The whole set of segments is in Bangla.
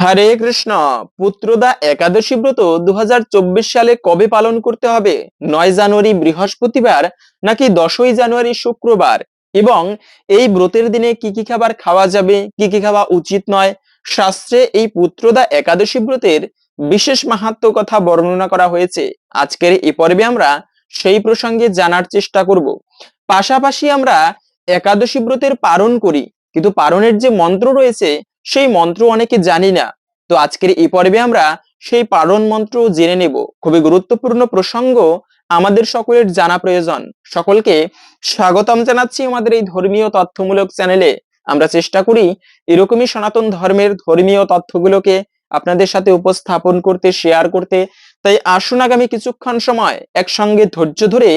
হরে কৃষ্ণ, পুত্রদা একাদশী ব্রত দু হাজার চব্বিশ সালে কবে পালন করতে হবে? নয় জানুয়ারি বৃহস্পতিবার নাকি দশই জানুয়ারি শুক্রবার? এবং এই ব্রতের দিনে কি কি খাবার খাওয়া যাবে? কি কি খাওয়া উচিত নয়? শাস্ত্রে এই পুত্রদা একাদশী ব্রতের বিশেষ মাহাত্ম কথা বর্ণনা করা হয়েছে। আজকের এই পর্বে আমরা সেই প্রসঙ্গে জানার চেষ্টা করব। পাশাপাশি আমরা একাদশী ব্রতের পালন করি। কিন্তু পালনের যে মন্ত্র রয়েছে সেই মন্ত্র অনেকে জানি না। তো আজকের এই পর্বে আমরা সেই পালন মন্ত্র জেনে নেব। খুবই গুরুত্বপূর্ণ প্রসঙ্গ আমাদের সকলের জানা প্রয়োজন। সকলকে স্বাগতম জানাচ্ছি আমাদের এই ধর্মীয় তথ্যমূলক চ্যানেলে। আমরা চেষ্টা করি এরকমই সনাতন ধর্মের ধর্মীয় তথ্যগুলোকে আপনাদের সাথে উপস্থাপন করতে শেয়ার করতে। তাই আসুন আগামী কিছুক্ষণ সময় একসঙ্গে ধৈর্য ধরে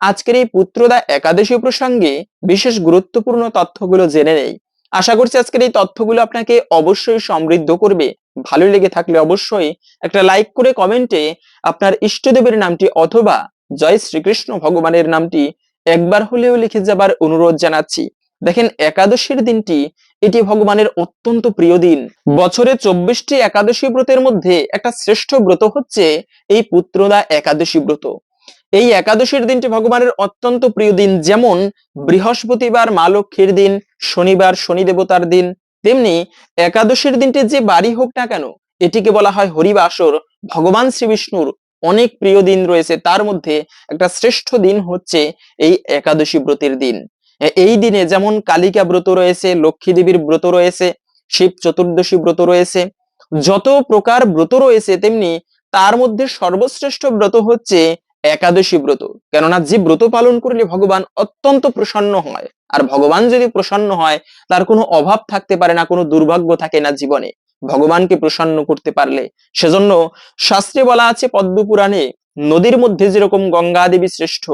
আজকের এই পুত্রদা একাদশী প্রসঙ্গে বিশেষ গুরুত্বপূর্ণ তথ্যগুলো জেনে নেই। আশা করছি আজকের এই তথ্যগুলো আপনাকে অবশ্যই সমৃদ্ধ করবে। ভালো লেগে থাকলে অবশ্যই একটা লাইক করে কমেন্টে আপনার ইষ্টদেবের নামটি অথবা জয় শ্রীকৃষ্ণ ভগবানের নামটি একবার হলেও লিখে যাবার অনুরোধ জানাচ্ছি। দেখেন একাদশীর দিনটি, এটি ভগবানের অত্যন্ত প্রিয় দিন। বছরে চব্বিশটি একাদশী ব্রতের মধ্যে একটা শ্রেষ্ঠ ব্রত হচ্ছে এই পুত্রদা একাদশী ব্রত। এই একাদশীর দিনটি ভগবানের অত্যন্ত প্রিয় দিন। যেমন বৃহস্পতিবার মা লক্ষ্মীর দিন, শনিবার শনি দেবতার দিন, তেমনি একাদশীর দিনটি যে বাড়ি হোক না কেন, এটিকে বলা হয় হরিবাসর। ভগবান শ্রীবিষ্ণুর অনেক প্রিয় দিন রয়েছে। তার মধ্যে একটা শ্রেষ্ঠ দিন হচ্ছে এই একাদশী ব্রতের দিন। এই দিনে যেমন কালিকা ব্রত রয়েছে, লক্ষ্মী দেবীর ব্রত রয়েছে, শিব চতুর্দশী ব্রত রয়েছে, যত প্রকার ব্রত রয়েছে, তেমনি তার মধ্যে সর্বশ্রেষ্ঠ ব্রত হচ্ছে একাদশী ব্রত। কেননা যে ব্রত পালন করলে ভগবান অত্যন্ত প্রসন্ন হয়। আর ভগবান যদি প্রসন্ন হয়, তার কোনো অভাব থাকতে পারে না, কোনো দুর্ভাগ্য থাকে না জীবনে। ভগবানকে প্রসন্ন করতে পারলে। সেজন্য শাস্ত্রে বলা আছে পদ্ম পুরাণে নদীর মধ্যে যেরকম গঙ্গা দেবী শ্রেষ্ঠ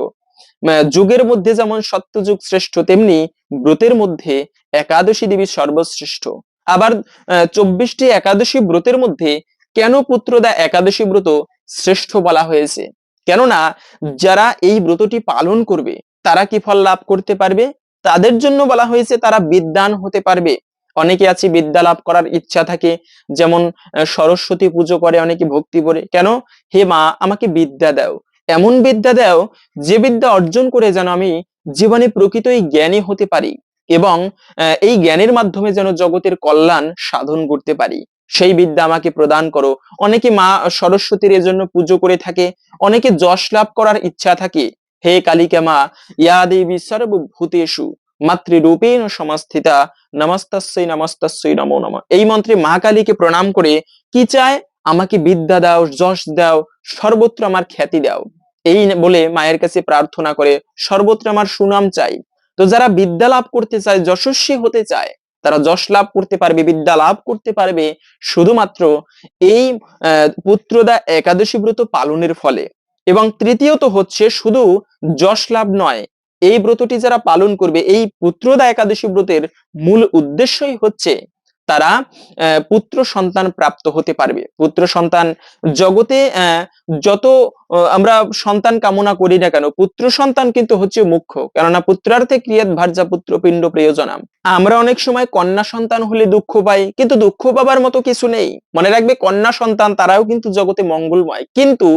যুগের মধ্যে যেমন সত্যযুগ শ্রেষ্ঠ, তেমনি ব্রতের মধ্যে একাদশী দেবী সর্বশ্রেষ্ঠ। আবার চব্বিশটি একাদশী ব্রতের মধ্যে কেন পুত্রদা একাদশী ব্রত শ্রেষ্ঠ বলা হয়েছে? কেননা যারা এই ব্রতটি পালন করবে, তারা কি ফল লাভ করতে পারবে? তাদের জন্য বলা হয়েছে তারা বিদ্যান হতে পারবে। অনেকে আছে বিদ্যা লাভ করার ইচ্ছা থাকে, যেমন সরস্বতী পুজো করে, অনেকে ভক্তি করে। কেন? হে মা, আমাকে বিদ্যা দাও। এমন বিদ্যা দাও, যে বিদ্যা অর্জন করে যেন আমি জীবনে প্রকৃতই জ্ঞানী হতে পারি এবং এই জ্ঞানের মাধ্যমে যেন জগতের কল্যাণ সাধন করতে পারি। সেই বিদ্যা আমাকে প্রদান করো। অনেকে মা সরস্বতীর জন্য পুজো করে থাকে, অনেকে যশ লাভ করার ইচ্ছা থাকে। হে কালিকা মা, ইয়া দেবী সর্বভূতেষু, মাতৃরূপেণ সমাস্থিতা নমস্তাস্যই নমস্তাস্যই নমো নম। এই মন্ত্রে মা কালীকে প্রণাম করে, কি চায়? আমাকে বিদ্যা দাও, যশ দাও, সর্বত্র আমার খ্যাতি দাও। এই বলে মায়ের কাছে প্রার্থনা করে, সর্বত্র আমার সুনাম চাই। তো যারা বিদ্যা লাভ করতে চায়, যশস্বী হতে চায় তারা যশ লাভ করতে পারবে, বিদ্যা লাভ করতে পারবে। শুধুমাত্র এই পুত্রদা একাদশী ব্রত পালনের ফলে। এবং তৃতীয়ত হচ্ছে শুধু যশ লাভ নয়, এই ব্রতটি যারা পালন করবে, এই পুত্রদা একাদশী ব্রতের মূল উদ্দেশ্যই হচ্ছে তারা পুত্র সন্তান প্রাপ্ত হতে পারবে। পুত্র সন্তান জগতে যত আমরা সন্তান কামনা করি না কেন, পুত্র সন্তান কিন্তু হচ্ছে মুখ্য। কেননা পুত্রার্থে ক্রিয়াত ভার্যা পুত্র পিণ্ড প্রিয়জনাম। আমরা অনেক সময় কন্যা সন্তান হলে দুঃখ পাই, কিন্তু দুঃখ পাবার মতো কিছু নেই। মনে রাখবে, কন্যা সন্তান তারাও কিন্তু জগতে মঙ্গলময়। কিন্তু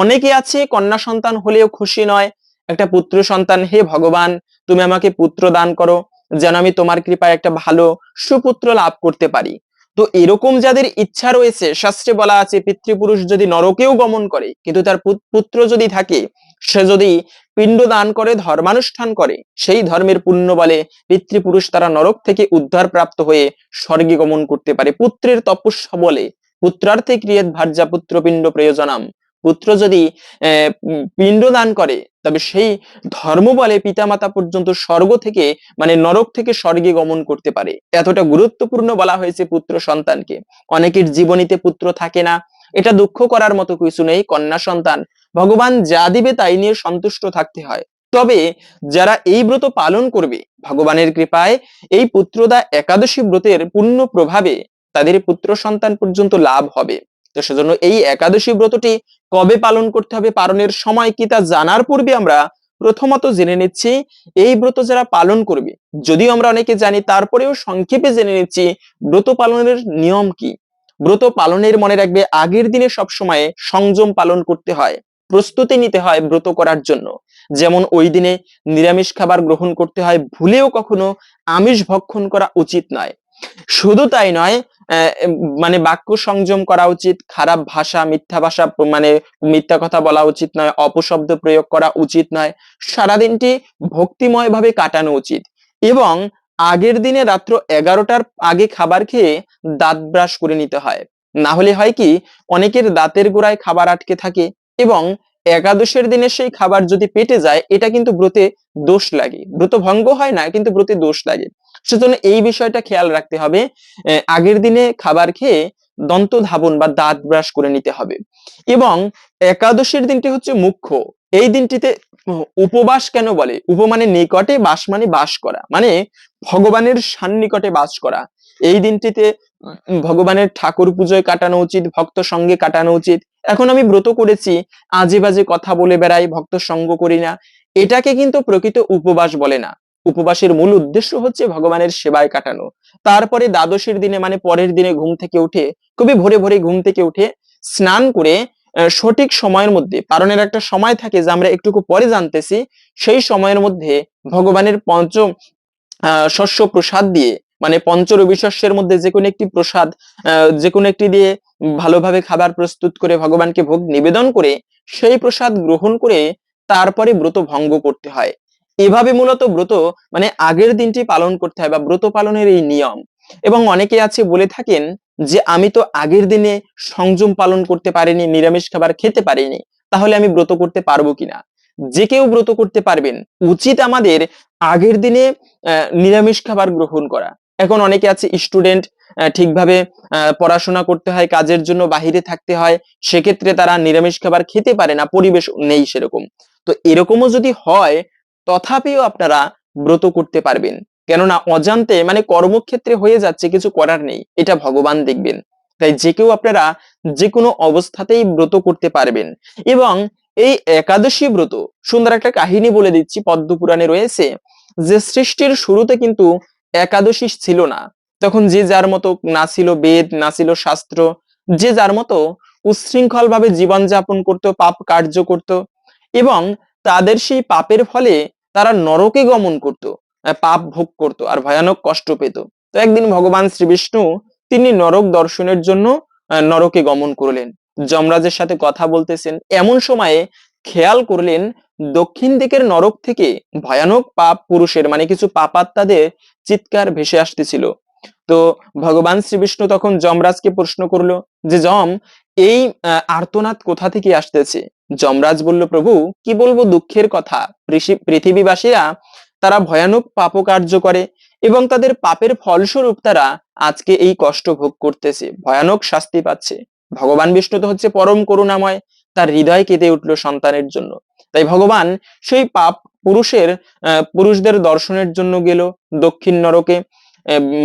অনেকে আছে, কন্যা সন্তান হলেও খুশি নয়। একটা পুত্র সন্তান, হে ভগবান, তুমি আমাকে পুত্র দান করো। যেন আমি তোমার কৃপায় একটা ভালো সুপুত্র লাভ করতে পারি। তো এরকম যাদের ইচ্ছা রয়েছে, শাস্ত্রে বলা আছে, পিতৃপুরুষ যদি নরকেও গমন করে, কিন্তু তার পুত্র যদি থাকে, সে যদি পিণ্ড দান করে, ধর্মানুষ্ঠান করে, সেই ধর্মের পুণ্য বলে পিতৃপুরুষ তারা নরক থেকে উদ্ধার প্রাপ্ত হয়ে স্বর্গে গমন করতে পারে। পুত্রের তপস্যা বলে, পুত্রার্থে ক্রিয়েত ভার্যা পুত্র পিণ্ড প্রয়োজনাম। পুত্র যদি পিণ্ড দান করে, তবে সেই ধর্ম বলে পিতামাতা পর্যন্ত স্বর্গ থেকে মানে নরক থেকে স্বর্গে গমন করতে পারে। এতটা গুরুত্বপূর্ণ বলা হয়েছে পুত্র সন্তানকে। অনেকের জীবনীতে পুত্র থাকে না। এটা দুঃখ করার মতো কিছু নেই কন্যা সন্তান। ভগবান যা দিবে তাই নিয়ে সন্তুষ্ট থাকতে হয়। তবে যারা এই ব্রত পালন করবে, ভগবানের কৃপায় এই পুত্রদা একাদশী ব্রতের পূর্ণ প্রভাবে তাদের পুত্র সন্তান পর্যন্ত লাভ হবে। তো সেজন্য এই একাদশী ব্রতটি কবে পালন করতে হবে, পালনের সময় কি তা জানার পূর্বে আমরা প্রথমত জেনে নিচ্ছি। এই ব্রত যারা পালন করবে, যদিও আমরা অনেকে জানি তারপরেও সংক্ষেপে জেনে নিচ্ছি ব্রত পালনের নিয়ম কি। ব্রত পালনের মনে রাখবে আগের দিনে সবসময় সংযম পালন করতে হয়, প্রস্তুতি নিতে হয় ব্রত করার জন্য। যেমন ওই দিনে নিরামিষ খাবার গ্রহণ করতে হয়, ভুলেও কখনো আমিষ ভক্ষণ করা উচিত নয়। শুধু তাই নয় মানে বাক্য সংযম করা উচিত, খারাপ ভাষা, মিথ্যা ভাষা মানে মিথ্যা কথা বলা উচিত নয়, অপশব্দ প্রয়োগ করা উচিত নয়, সারাদিনটি ভক্তিময় ভাবে কাটানো উচিত। এবং আগের দিনে রাত্র এগারোটার আগে খাবার খেয়ে দাঁত ব্রাশ করে নিতে হয়। না হলে হয় কি, অনেকের দাঁতের গোড়ায় খাবার আটকে থাকে এবং একাদশের দিনে সেই খাবার যদি পেটে যায়, এটা কিন্তু ব্রতে দোষ লাগে। ব্রত ভঙ্গ হয় না, কিন্তু ব্রতে দোষ লাগে। সেজন্য এই বিষয়টা খেয়াল রাখতে হবে। আগের দিনে খাবার খেয়ে দন্ত ধাবন বা দাঁত ব্রাশ করে নিতে হবে। এবং একাদশের দিনটি হচ্ছে মুখ্য। এই দিনটিতে উপবাস কেন বলে? উপ মানে নিকটে বাস মানে বাস করা। মানে ভগবানের সান্নিকটে বাস করা। এই দিনটিতে ভগবানের ঠাকুর পুজোয় কাটানো উচিত, ভক্ত সঙ্গে কাটানো উচিত এখন আমি ব্রত করেছি আজে বাজে কথা বলে বেড়াই ভক্ত সঙ্গ করি না এটাকে কিন্তু প্রকৃত উপবাস বলে না। উপবাসের মূল উদ্দেশ্য হচ্ছে ভগবানের সেবায় কাটানো। তারপরে দ্বাদশের দিনে মানে পরের দিনে ঘুম থেকে উঠে খুবই ভোরে ভোরে ঘুম থেকে উঠে স্নান করে সঠিক সময়ের মধ্যে পালনের একটা সময় থাকে যে আমরা একটুকু পরে জানতেছি সেই সময়ের মধ্যে ভগবানের পঞ্চম আহ, শস্য প্রসাদ দিয়ে মানে পঞ্চরবি শস্যের মধ্যে যে কোনো একটি প্রসাদ যে কোনো একটি দিয়ে ভালোভাবে খাবার প্রস্তুত করে ভগবানকে ভোগ নিবেদন করে সেই প্রসাদ গ্রহণ করে তারপরে ব্রত ভঙ্গ করতে হয়। এভাবে মূলত ব্রত মানে আগের দিনটি পালন করতে হয় বা ব্রত পালনের এই নিয়ম। এবং অনেকে আছে বলে থাকেন যে, আমি তো আগের দিনে সংযম পালন করতে পারিনি, নিরামিষ খাবার খেতে পারিনি, তাহলে আমি ব্রত করতে পারব কিনা? যে কেউ ব্রত করতে পারবেন, উচিত আমাদের আগের দিনে নিরামিষ খাবার গ্রহণ করা। এখন অনেকে আছে স্টুডেন্ট ঠিকভাবে পড়াশোনা করতে হয়, কাজের জন্য বাহিরে থাকতে হয়, সেক্ষেত্রে তারা নিরামিষ খাবার খেতে পারে না, পরিবেশ নেই সেরকম। তো এরকমও যদি হয়, তথাপিও আপনারা ব্রত করতে পারবেন। কেননা অজান্তে মানে কর্মক্ষেত্রে হয়ে যাচ্ছে, কিছু করার নেই, এটা ভগবান দেখবেন। তাই যে কেউ আপনারা যে কোনো অবস্থাতেই ব্রত করতে পারবেন। এবং এই একাদশী ব্রত, সুন্দর একটা কাহিনী বলে দিচ্ছি পদ্ম পুরাণে রয়েছে, যে সৃষ্টির শুরুতে কিন্তু একাদশী ছিল না। তখন যে যার মতো না ছিল বেদ, না ছিল শাস্ত্র, যে যার মতো উচ্ছৃঙ্খল ভাবে জীবনযাপন করত, পাপ কার্য করত এবং তাদের সেই পাপের ফলে তারা নরকে গমন করত পাপ ভোগ করত আর ভয়ানক কষ্ট পেত। তো একদিন ভগবান শ্রী বিষ্ণু তিনি নরক দর্শনের জন্য নরকে গমন করলেন। যমরাজের সাথে কথা বলতেছেন। এমন সময়ে খেয়াল করলেন দক্ষিণ দিকের নরক থেকে ভয়ানক পাপ পুরুষের মানে কিছু পাপাত্মাদের চিৎকার ভেসে আসতেছিল। তো ভগবান শ্রী বিষ্ণু তখন যমরাজকে প্রশ্ন করল যে, যম, এই আর্তনাদ কোথা থেকে আসতেছে? যমরাজ বলল, প্রভু, কি বলব দুঃখের কথা? পৃথিবীবাসীরা তারা ভয়ানক পাপকার্য করে এবং তাদের পাপের ফলস্বরূপ তারা আজকে এই কষ্ট ভোগ করতেছে, ভয়ানক শাস্তি পাচ্ছে। ভগবান বিষ্ণু তো হচ্ছে পরম করুণাময়, তার হৃদয় কেঁদে উঠল সন্তানের জন্য। ভগবান সেই পাপ পুরুষের পুরুষদের দর্শনের জন্য গেল দক্ষিণ নরকে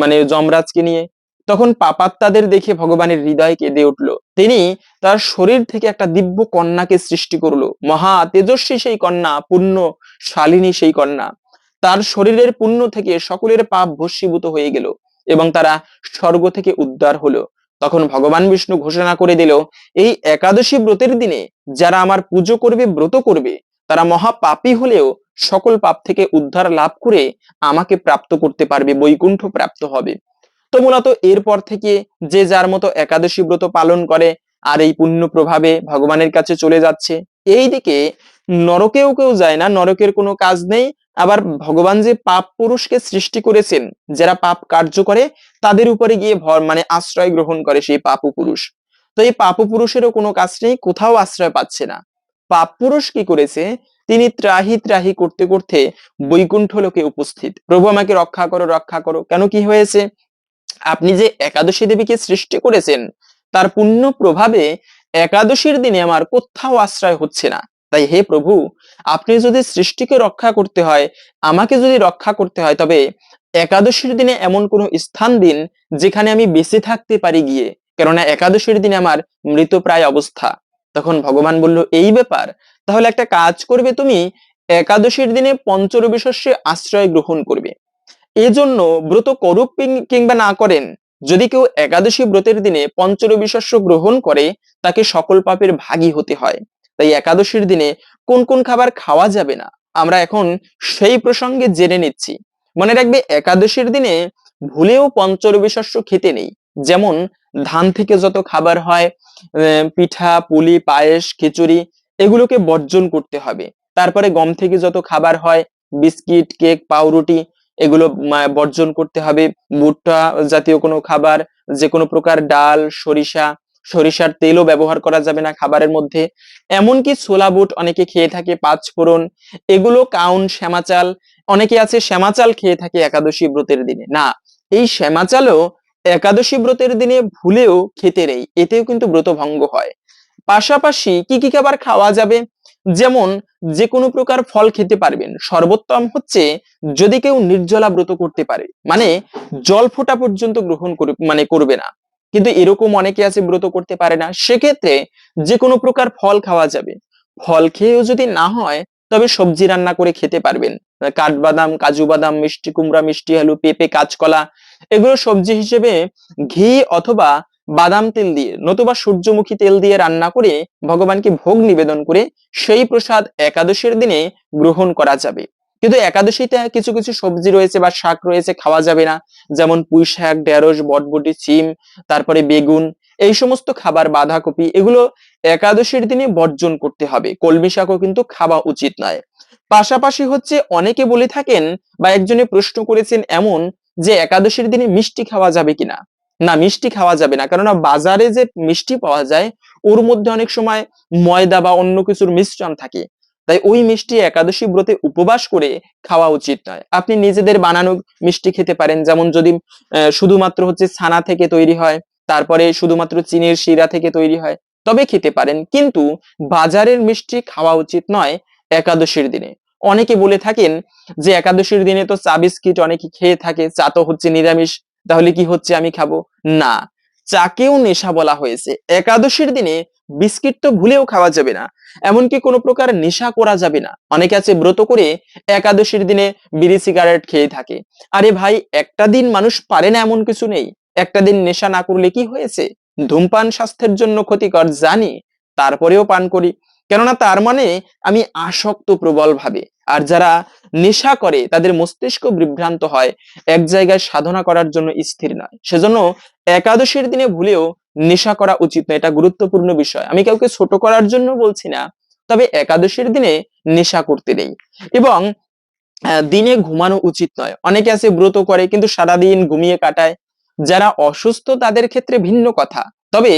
মানে যমরাজকে নিয়ে। তখন পাপাত্মাদের দেখে ভগবানের হৃদয় কেঁদে উঠল। তিনি তার শরীর থেকে একটা দিব্য কন্যাকে সৃষ্টি করল। মহা তেজস্বী সেই কন্যা পূর্ণ শালিনী সেই কন্যা। তার শরীরের পুণ্য থেকে সকলের পাপ ভস্মীভূত হয়ে গেল এবং তারা স্বর্গ থেকে উদ্ধার হলো। তখন ভগবান বিষ্ণু ঘোষণা করে দিল, এই একাদশী ব্রতের দিনে যারা আমার পুজো করবে, ব্রত করবে, তারা মহা পাপী হলেও সকল পাপ থেকে উদ্ধার লাভ করে আমাকে প্রাপ্ত করতে পারবে, বৈকুণ্ঠ প্রাপ্ত হবে। তো মূলত এরপর থেকে যে যার মতো একাদশী ব্রত পালন করে, আর এই পুণ্য প্রভাবে ভগবানের কাছে চলে যাচ্ছে। এইদিকে নরকেও কেউ যায় না, নরকের কোনো কাজ নেই আবার ভগবান যে পাপ পুরুষকে সৃষ্টি করেছেন, যারা পাপ কার্য করে, তাদের উপরে গিয়ে ভর মানে আশ্রয় গ্রহণ করে সেই পাপু পুরুষ। তো এই পাপু পুরুষেরও কোনো কাজ নেই, কোথাও আশ্রয় পাচ্ছে না। পাপ পুরুষ কি করেছে? তিনি ত্রাহি ত্রাহি করতে করতে বৈকুণ্ঠ লোকে উপস্থিত। প্রভু আমাকে রক্ষা করো রক্ষা করো। কেন কি হয়েছে? আপনি যে একাদশী দেবীকে সৃষ্টি করেছেন, তার পুণ্য প্রভাবে একাদশীর দিনে আমার কোথাও আশ্রয় হচ্ছে না। তাই হে প্রভু, আপনি যদি সৃষ্টিকে রক্ষা করতে হয়, আমাকে যদি রক্ষা করতে হয়, তবে একাদশীর দিনে এমন কোনো স্থান দিন যেখানে আমি বেঁচে থাকতে পারি গিয়ে। কেননা একাদশীর দিনে আমার মৃতপ্রায় অবস্থা। তখন ভগবান বলল, এই ব্যাপার? তাহলে একটা কাজ করবে তুমি, একাদশীর দিনে পঞ্চরবি শস্যে আশ্রয় গ্রহণ করবে। এজন্য ব্রত করুক কিংবা না করেন, যদি কেউ একাদশী ব্রতের দিনে পঞ্চরবি শস্য গ্রহণ করে, তাকে সকল পাপের ভাগী হতে হয়। তাই একাদশীর দিনে কোন কোন খাবার খাওয়া যাবে না, আমরা এখন সেই প্রসঙ্গে জেনে নিচ্ছি। মনে রাখবে, একাদশীর দিনে ভুলেও পঞ্চরবি শস্য খেতে নেই। যেমন, ধান থেকে যত খাবার হয় পিঠা, পুলি, পায়েস, খিচুড়ি, এগুলোকে বর্জন করতে হবে। তারপরে গম থেকে যত খাবার হয়, বিস্কিট, কেক, পাউরুটি, এগুলো বর্জন করতে হবে। ভুট্টা জাতীয় কোনো খাবার যে কোনো প্রকার ডাল, সরিষা সরিষার তেলও ব্যবহার করা যাবে না খাবারের মধ্যে। এমনকি ছোলা বুট অনেকে খেয়ে থাকে, পাঁচ ফোড়ন, এগুলো কাউন শ্যামা চাল অনেকে আছে শ্যামা চাল খেয়ে থাকে একাদশী ব্রতের দিনে। না, এই শ্যামা চালও একাদশী ব্রতের দিনে ভুলেও খেতে নেই, এতেও কিন্তু ব্রত ভঙ্গ হয়। পাশাপাশি কি কি খাবার খাওয়া যাবে? যেমন যে কোনো প্রকার ফল খেতে পারবেন। সর্বোত্তম হচ্ছে যদি কেউ নির্জলা ব্রত করতে পারে। মানে জল ফোটা পর্যন্ত গ্রহণ করে মানে করবে না। কিন্তু এরকম অনেকে আছে ব্রত করতে পারে না। সেক্ষেত্রে যে কোনো প্রকার ফল খাওয়া যাবে। ফল খেয়েও যদি না হয়, তবে সবজি রান্না করে খেতে পারবেন। কাঠবাদাম কাজু বাদাম মিষ্টি কুমড়া, মিষ্টি আলু, পেঁপে, কাঁচকলা, এগুলো সবজি হিসেবে ঘি অথবা বাদাম তেল দিয়ে, নতুবা সূর্যমুখী তেল দিয়ে রান্না করে ভগবানকে ভোগ নিবেদন করে সেই প্রসাদ একাদশীর দিনে গ্রহণ করা যাবে। কিন্তু একাদশীতে কিছু কিছু সবজি রয়েছে বা শাক রয়েছে, খাওয়া যাবে না। যেমন পুঁই শাক, ঢেঁড়স, বটবটি সিম তারপরে বেগুন, এই সমস্ত খাবার, বাঁধাকপি, এগুলো একাদশীর দিনে বর্জন করতে হবে। কলমি শাকও কিন্তু খাওয়া উচিত নয়। পাশাপাশি হচ্ছে অনেকে বলে থাকেন বা একজনে প্রশ্ন করেছেন এমন যে একাদশীর দিনে মিষ্টি খাওয়া যাবে কিনা? না, মিষ্টি খাওয়া যাবে না। কেননা বাজারে যে মিষ্টি পাওয়া যায়, ওর মধ্যে অনেক সময় ময়দা বা অন্য কিছুর মিশ্রণ থাকে। তাই ওই মিষ্টি একাদশী ব্রতে উপবাস করে খাওয়া উচিত নয়। আপনি নিজেদের বানানো মিষ্টি খেতে পারেন, যেমন যদি শুধুমাত্র হচ্ছে ছানা থেকে তৈরি হয়, তারপরে শুধুমাত্র চিনির শিরা থেকে তৈরি হয়, তবে খেতে পারেন। কিন্তু বাজারের মিষ্টি খাওয়া উচিত নয় একাদশীর দিনে। অনেকে বলে থাকেন যে একাদশীর দিনে তো চা বিস্কিট অনেকে খেয়ে থাকে, চা তো হচ্ছে নিরামিষ, তাহলে কি হচ্ছে আমি খাব? না। চাকেও নেশা বলা হয়েছে। একাদশীর দিনে বিস্কিট তো ভুলেও খাওয়া যাবে না, এমনকি কোনো প্রকার নেশা করা যাবে না। অনেকে আছে ব্রত করে একাদশীর দিনে বিড়ি সিগারেট খেয়ে থাকে। আরে ভাই, একটা দিন মানুষ পারে না এমন কিছু নেই। একটা দিন নেশা না করলে কি হয়েছে? ধূমপান স্বাস্থ্যের জন্য ক্ষতিকর, জানি। তারপরেও পান করি। কেননা তার মানে আমি আসক্ত প্রবল ভাবে। আর যারা নেশা করে, তাদের মস্তিষ্ক বিভ্রান্ত হয়, এক জায়গায় সাধনা করার জন্য স্থির নয়। সেজন্য একাদশীর দিনে ভুলেও নেশা করা উচিত নয়, এটা গুরুত্বপূর্ণ বিষয়। আমি কাউকে ছোট করার জন্য বলছি না, তবে একাদশীর দিনে নেশা করতে নেই। এবং দিনে ঘুমানো উচিত নয়। অনেকে আছে ব্রত করে, কিন্তু সারাদিন ঘুমিয়ে কাটায়। যারা অসুস্থ তাদের ক্ষেত্রে ভিন্ন কথা। তবে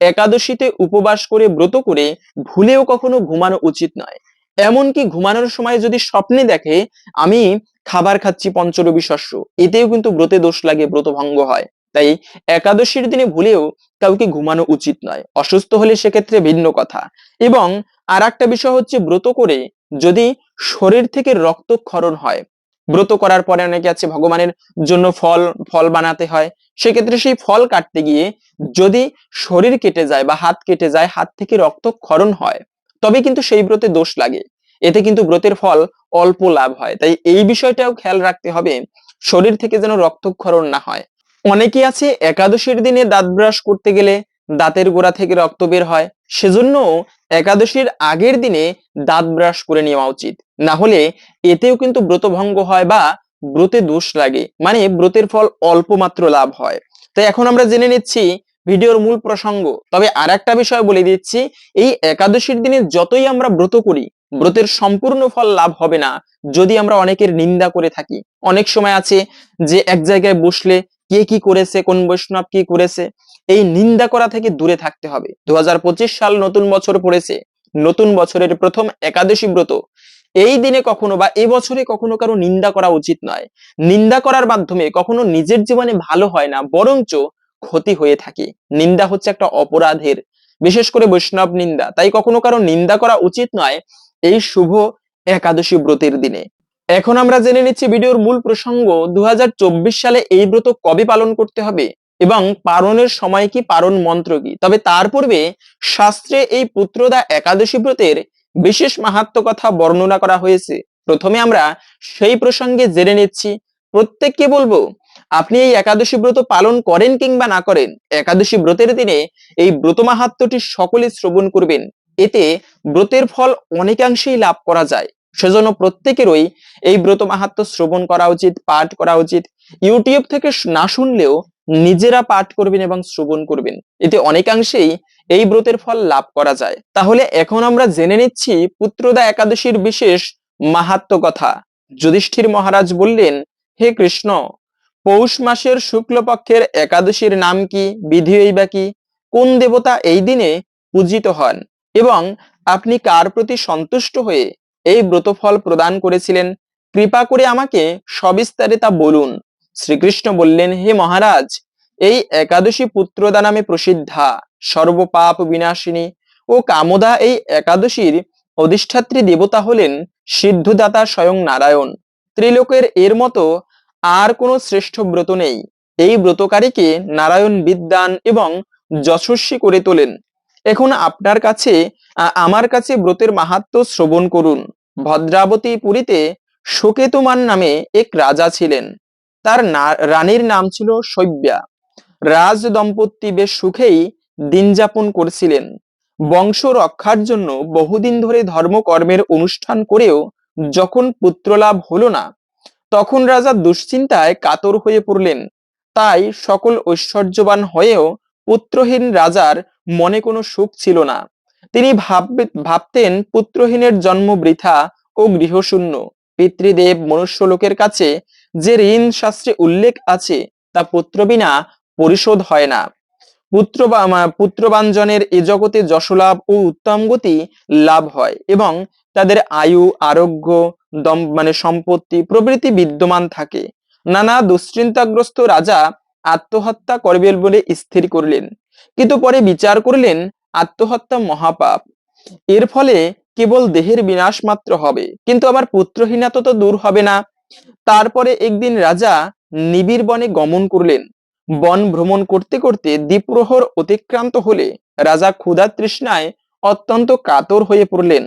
একাদশীতে উপবাস করে ব্রত করে ভুলেও কখনো ঘুমানো উচিত নয়। এমনকি ঘুমানোর সময় যদি স্বপ্নে দেখে, আমি খাবার খাচ্ছি পঞ্চরবি শস্য, এতেও কিন্তু ব্রতে দোষ লাগে, ব্রত ভঙ্গ হয়। তাই একাদশীর দিনে ভুলেও কাউকে ঘুমানো উচিত নয়। অসুস্থ হলে সেক্ষেত্রে ভিন্ন কথা। এবং আর একটা বিষয় হচ্ছে ব্রত করে যদি শরীর থেকে রক্তক্ষরণ হয় ব্রত করার পরে অনেকে আছে, ভগবানের জন্য ফল ফল বানাতে হয়। সেক্ষেত্রে সেই ফল কাটতে গিয়ে যদি শরীর কেটে যায় বা হাত কেটে যায়, হাত থেকে রক্তক্ষরণ হয়, তবে কিন্তু সেই ব্রতে দোষ লাগে। এতে কিন্তু ব্রতের ফল অল্প লাভ হয়। তাই এই বিষয়টাও খেয়াল রাখতে হবে, শরীর থেকে যেন রক্তক্ষরণ না হয়। অনেকে আছে, একাদশীর দিনে দাঁত ব্রাশ করতে গেলে দাঁতের গোড়া থেকে রক্ত বের হয়। সেজন্য একাদশীর আগের দিনে দাঁত ব্রাশ করে নেওয়া উচিত। না হলে এতেও কিন্তু ব্রত ভঙ্গ হয় বা ব্রতে দোষ লাগে। মানে ব্রতের ফল অল্প মাত্র লাভ হয়। তাই এখন আমরা জেনে নিচ্ছি ভিডিওর মূল প্রসঙ্গ। তবে আর একটা বিষয় বলে দিচ্ছি, এই একাদশীর দিনে যতই আমরা ব্রত করি, ব্রতের সম্পূর্ণ ফল লাভ হবে না, যদি আমরা অনেকের নিন্দা করে থাকি। অনেক সময় আছে যে, এক জায়গায় বসলে কে কি করেছে, কোন বৈষ্ণব কি করেছে এই নিন্দা করা থেকে দূরে থাকতে হবে। দু হাজার পঁচিশ সাল নতুন বছর পড়েছে। নতুন বছরের প্রথম একাদশী ব্রত। এই দিনে কখনো বা এই বছরে কখনো কারও নিন্দা করা উচিত নয়। নিন্দা করার মাধ্যমে কখনো নিজের জীবনে ভালো হয় না, বরঞ্চ ক্ষতি হয়ে থাকে। নিন্দা হচ্ছে একটা অপরাধের, বিশেষ করে বৈষ্ণব নিন্দা। তাই কখনো কারও নিন্দা করা উচিত নয় এই শুভ একাদশী ব্রতের দিনে। এখন আমরা জেনে নিচ্ছি ভিডিওর মূল প্রসঙ্গ দু হাজার চব্বিশ সালে এই ব্রত কবে পালন করতে হবে? এবং পারণের সময় কি পারণ মন্ত্র কি? তবে তার পূর্বে শাস্ত্রে এই পুত্রদা একাদশী ব্রতের বিশেষ মাহাত্ম কথা বর্ণনা করা হয়েছে। প্রথমে আমরা সেই প্রসঙ্গে জেনে নিচ্ছি প্রত্যেককে বলব, আপনি এই একাদশী ব্রত পালন করেন কিংবা না করেন, একাদশী ব্রতের দিনে এই ব্রত মাহাত্মটি সকলে শ্রবণ করবেন। এতে ব্রতের ফল অনেকাংশেই লাভ করা যায়। সেজন্য প্রত্যেকেরই এই ব্রত মাহাত্ম শ্রবণ করা উচিত, পাঠ করা উচিত। ইউটিউব থেকে না শুনলেও নিজেরা পাঠ করবেন এবং শ্রবণ করবেন। এতে অনেকাংশেই এই ব্রতের ফল লাভ করা যায়। তাহলে এখন আমরা জেনে নিচ্ছি পুত্রদা একাদশীর বিশেষ মাহাত্ম কথা। যুধিষ্ঠির মহারাজ বললেন, হে কৃষ্ণ, পৌষ মাসের শুক্লপক্ষের একাদশীর নাম কি, বিধি এই বা কি? কোন দেবতা এই দিনে পূজিত হন? এবং আপনি কার প্রতি সন্তুষ্ট হয়ে এই ব্রতফল প্রদান করেছিলেন? কৃপা করে আমাকে সবিস্তারে তা বলুন। শ্রীকৃষ্ণ বললেন, হে মহারাজ, এই একাদশী পুত্রদা নামে প্রসিদ্ধা, সর্বপাপ বিনাশিনী ও কামদা এই একাদশীর অধিষ্ঠাত্রী দেবতা হলেন সিদ্ধদাতা স্বয়ং নারায়ণ। ত্রিলোকের এর মতো আর কোনো শ্রেষ্ঠ ব্রত নেই। এই ব্রতকারীকে নারায়ণ বিদ্যান এবং যশস্বী করে তোলেন। এখন আপনার কাছে আমার কাছে ব্রতের মাহাত্ম শ্রবণ করুন। ভদ্রাবতী পুরীতে শোকেতুমান নামে এক রাজা ছিলেন। তার রানীর নাম ছিল শৈব্যা। রাজ দম্পতি বেশ সুখেই দিন যাপন করছিলেন। বংশ রক্ষার জন্য বহুদিন ধরে ধর্মকর্মের অনুষ্ঠান করেও যখন পুত্রলাভ হলো না, তখন রাজা দুশ্চিন্তায় কাতর হয়ে পড়লেন। তাই সকল ঐশ্বর্যবান হয়েও পুত্রহীন রাজার মনে কোনো সুখ ছিল না। তিনি ভাবতেন পুত্রহীনের জন্ম বৃথা ও গৃহশূন্য। পিতৃদেব মনুষ্যলোকের কাছে যে ঋণ শাস্ত্রে উল্লেখ আছে, তা পুত্র বিনা পরিশোধ হয় না। পুত্র পুত্রবাঞ্জনের এ জগতে যশলাভ ও উত্তম গতি লাভ হয় এবং তাদের আয়ু, আরোগ্য, দম মানে সম্পত্তি প্রভৃতি বিদ্যমান থাকে। নানা দুশ্চিন্তাগ্রস্ত রাজা আত্মহত্যা করবেন বলে স্থির করলেন। কিন্তু পরে বিচার করলেন আত্মহত্যা মহাপাপ। এর ফলে কেবল দেহের বিনাশ মাত্র হবে, কিন্তু আমার পুত্রহীনতা তো দূর হবে না। তারপরে একদিন রাজা নিবিড় বনে গমন করলেন। বন ভ্রমণ করতে করতে দ্বীপ্রহর অতিক্রান্ত হলে রাজা ক্ষুধা তৃষ্ণায় অত্যন্ত কাতর হয়ে পড়লেন।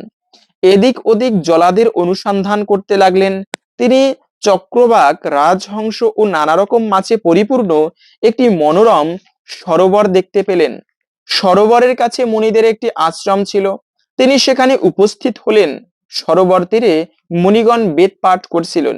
এদিক ওদিক জলাদের অনুসন্ধান করতে লাগলেন। তিনি চক্রবাক, রাজহংস ও নানা রকম মাছে পরিপূর্ণ একটি মনোরম সরোবর দেখতে পেলেন। সরোবরের কাছে মুনিদের একটি আশ্রম ছিল। তিনি সেখানে উপস্থিত হলেন। সরোবর তীরে মুনিগণ বেদ পাঠ করছিলেন।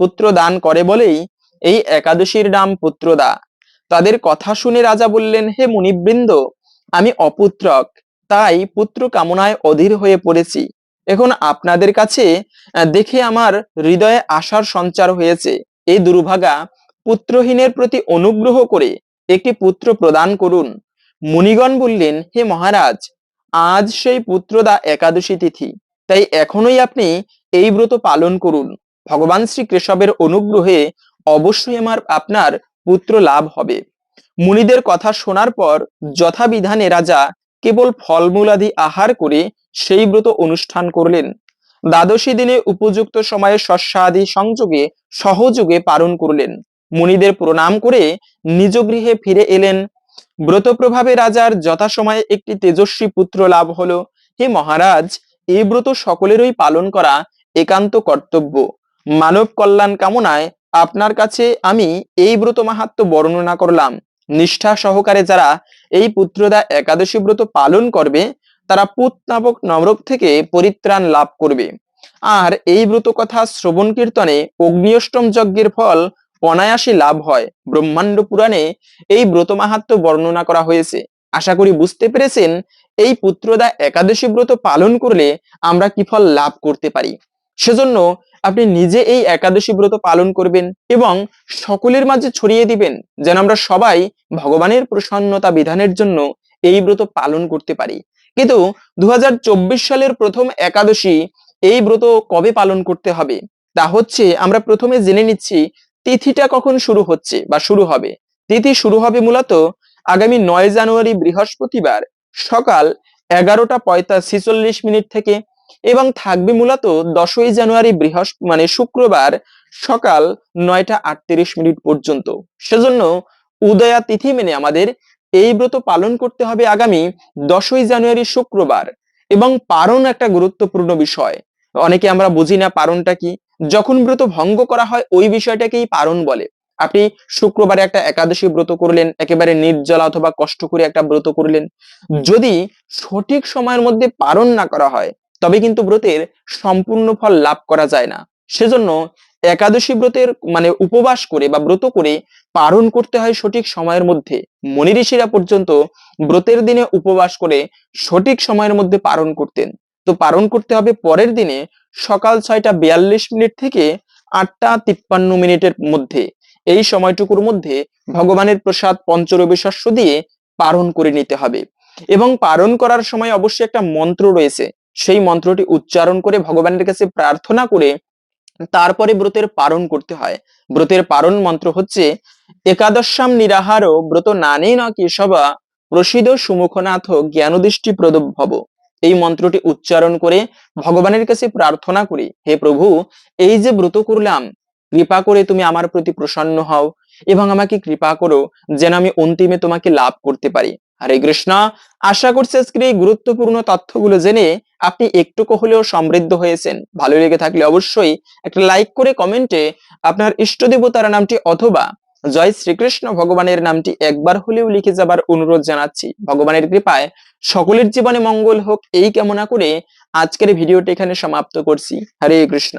পুত্র দান করে বলেই এই একাদশীর নাম পুত্রদা। তাদের কথা শুনে রাজা বললেন, হে মুনিবৃন্দ, আমি অপুত্রক, তাই পুত্র কামনায় অধীর হয়ে পড়েছি। এখন আপনাদের কাছে দেখে আমার হৃদয়ে আশার সঞ্চার হয়েছে। এই দুর্ভাগা পুত্রহীনের প্রতি অনুগ্রহ করে একটি পুত্র প্রদান করুন। মুনিগণ বললেন, হে মহারাজ, আজ সেই পুত্রদা একাদশী তিথি, তাই এখনোই আপনি এই ব্রত পালন করুন। ভগবান শ্রী কেশবের অনুগ্রহে অবশ্যই আমার আপনার পুত্র লাভ হবে। মুনিদের কথা শোনার পর যথাবিধানে রাজা কেবল ফলমূলাদি আহার করে সেই ব্রত অনুষ্ঠান করলেন। দ্বাদশী দিনে উপযুক্ত সময়ে শস্যাদি সংযোগে সহযোগে পালন করলেন। মুনিদের প্রণাম করে নিজ গৃহে ফিরে এলেন। ব্রত প্রভাবে রাজার যথাসময়ে একটি তেজস্বী পুত্র লাভ হলো। হে মহারাজ, এই ব্রত সকলেরই পালন করা একান্ত কর্তব্য। মানব কল্যাণ কামনায় আপনার কাছে আমি এই ব্রত মাহাত্ম বর্ণনা করলাম। নিষ্ঠা সহকারে যারা এই পুত্রদা একাদশী ব্রত পালন করবে, তারা পুত নামক নরক থেকে পরিত্রাণ লাভ করবে। আর এই ব্রত কথা শ্রবণ কীর্তনে অগ্নিয়ষ্টম যজ্ঞের ফল অনায়াসে লাভ হয়। ব্রহ্মাণ্ড পুরাণে এই ব্রত মাহাত্ম বর্ণনা করা হয়েছে। আশা করি বুঝতে পেরেছেন, এই পুত্রদা একাদশী ব্রত পালন করলে আমরা কি ফল লাভ করতে পারি। সেজন্য আপনি নিজে এই একাদশী ব্রত পালন করবেন এবং সকলের মাঝে ছড়িয়ে দিবেন, যেন আমরা সবাই ভগবানের প্রসন্নতা বিধানের জন্য এই ব্রত পালন করতে পারি। কিন্তু দু হাজার চব্বিশ সালের প্রথম একাদশী এই ব্রত কবে পালন করতে হবে? তা হচ্ছে আমরা প্রথমে জেনে নিচ্ছি, তিথিটা কখন শুরু হচ্ছে বা শুরু হবে। তিথি শুরু হবে মূলত আগামী নয় জানুয়ারি বৃহস্পতিবার সকাল এগারোটা পঁয়তা ছিচল্লিশ মিনিট থেকে এবং থাকবে মূলত দশই জানুয়ারি বৃহস্প মানে শুক্রবার সকাল নয়টা আটত্রিশ মিনিট পর্যন্ত। সেজন্য উদয়া তিথি মেনে আমাদের এই ব্রত পালন করতে হবে আগামী দশই জানুয়ারি শুক্রবার। এবং পারণ একটা গুরুত্বপূর্ণ বিষয়। অনেকে আমরা বুঝি না পারণটা কি। যখন ব্রত ভঙ্গ করা হয়, ওই বিষয়টাকেই পারণ বলে। আপনি শুক্রবারে একটা একাদশী ব্রত করলেন, একেবারে নির্জলা অথবা কষ্ট করে একটা ব্রত করলেন। যদি সঠিক সময়ের মধ্যে পারণ না করা হয় তবে কিন্তু ব্রতের সম্পূর্ণ ফল লাভ করা যায় না। সেজন্য একাদশী ব্রতের মানে উপবাস করে বা ব্রত করে পালন করতে হয় সঠিক সময়ের মধ্যে। মনি ঋষিরা পর্যন্ত ব্রতের দিনে উপবাস করে সঠিক সময়ের মধ্যে পালন করতেন। তো পালন করতে হবে পরের দিনে সকাল ছয়টা বিয়াল্লিশ মিনিট থেকে আটটা তিপ্পান্ন মিনিটের মধ্যে। এই সময়টুকুর মধ্যে ভগবানের প্রসাদ পঞ্চরবি শস্য দিয়ে পালন করে নিতে হবে। এবং পালন করার সময় অবশ্যই একটা মন্ত্র রয়েছে। সেই মন্ত্রটি উচ্চারণ করে ভগবানের কাছে প্রার্থনা করে তারপরে ব্রতের পারণ করতে হয়। ব্রতের পারণ মন্ত্র হচ্ছে, একাদশাম নিরাহার ব্রত নানে ন কেশবা প্রসিদ্ধ সুমুখনাথ জ্ঞানদৃষ্টি প্রদভব এই মন্ত্রটি উচ্চারণ করে ভগবানের কাছে প্রার্থনা করি, হে প্রভু, এই যে ব্রত করলাম, কৃপা করে তুমি আমার প্রতি প্রসন্ন হও এবং আমাকে কৃপা করো যেন আমি অন্তিমে তোমাকে লাভ করতে পারি। হরে কৃষ্ণ। আশা করছি আজকের এই গুরুত্বপূর্ণ তথ্যগুলো জেনে আপনি একটুকু হলেও সমৃদ্ধ হয়েছেন। ভালো লেগে থাকলে অবশ্যই একটা লাইক করে কমেন্টে আপনার ইষ্ট দেবতার নামটি অথবা জয় শ্রীকৃষ্ণ ভগবানের নামটি একবার হলেও লিখে যাবার অনুরোধ জানাচ্ছি। ভগবানের কৃপায় সকলের জীবনে মঙ্গল হোক, এই কামনা করে আজকের ভিডিওটি এখানে সমাপ্ত করছি। হরে কৃষ্ণ।